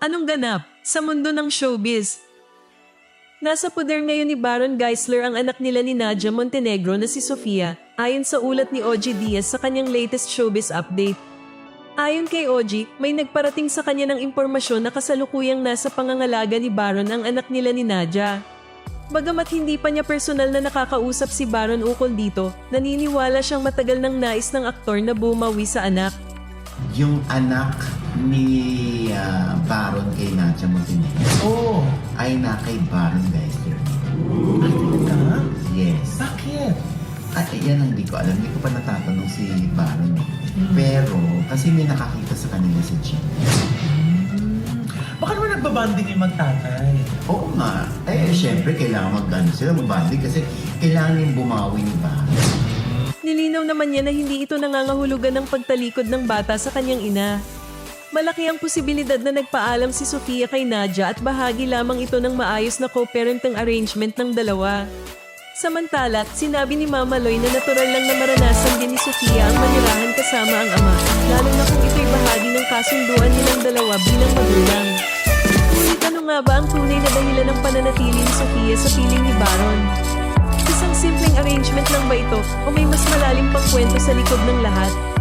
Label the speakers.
Speaker 1: Anong ganap sa mundo ng showbiz? Nasa poder ngayon ni Baron Geisler ang anak nila ni Nadia Montenegro na si Sofia, ayon sa ulat ni Oji Diaz sa kanyang latest showbiz update. Ayon kay Oji, may nagparating sa kanya ng impormasyon na kasalukuyang nasa pangangalaga ni Baron ang anak nila ni Nadia. Bagamat hindi pa niya personal na nakakausap si Baron ukol dito, naniniwala siyang matagal nang nais ng aktor na bumawi sa anak.
Speaker 2: Yung anak ni ah, Nadia Montenegro
Speaker 3: Oo.
Speaker 2: ay na kay Baron Geisler.
Speaker 3: Ay, talaga?
Speaker 2: Yes.
Speaker 3: Bakit?
Speaker 2: At yan ang hindi ko alam. Hindi ko pa natatanong si Baron. eh. Pero, kasi may nakakita sa kanila sa gym.
Speaker 3: Hmm. Baka naman nagbabanding yung magtatay.
Speaker 2: Oo nga. Eh, syempre, kailangan mag-ano sila, magbanding kasi kailangan yung bumawi ni Baron.
Speaker 1: Nilinaw naman niya na hindi ito nangangahulugan ng pagtalikod ng bata sa kanyang ina. Malaki ang posibilidad na nagpaalam si Sofia kay Nadia at bahagi lamang ito ng maayos na co-parenting arrangement ng dalawa. Samantala, sinabi ni Mama Loy na natural lang na maranasan din ni Sofia ang manirahan kasama ang ama, lalo na kung ito'y bahagi ng kasunduan nilang dalawa bilang magulang. Ngunit ano nga ba ang tunay na dahilan ng pananatili ni Sofia sa piling ni Baron? Isang simpleng arrangement lang ba ito o may mas malalim pang kwento sa likod ng lahat?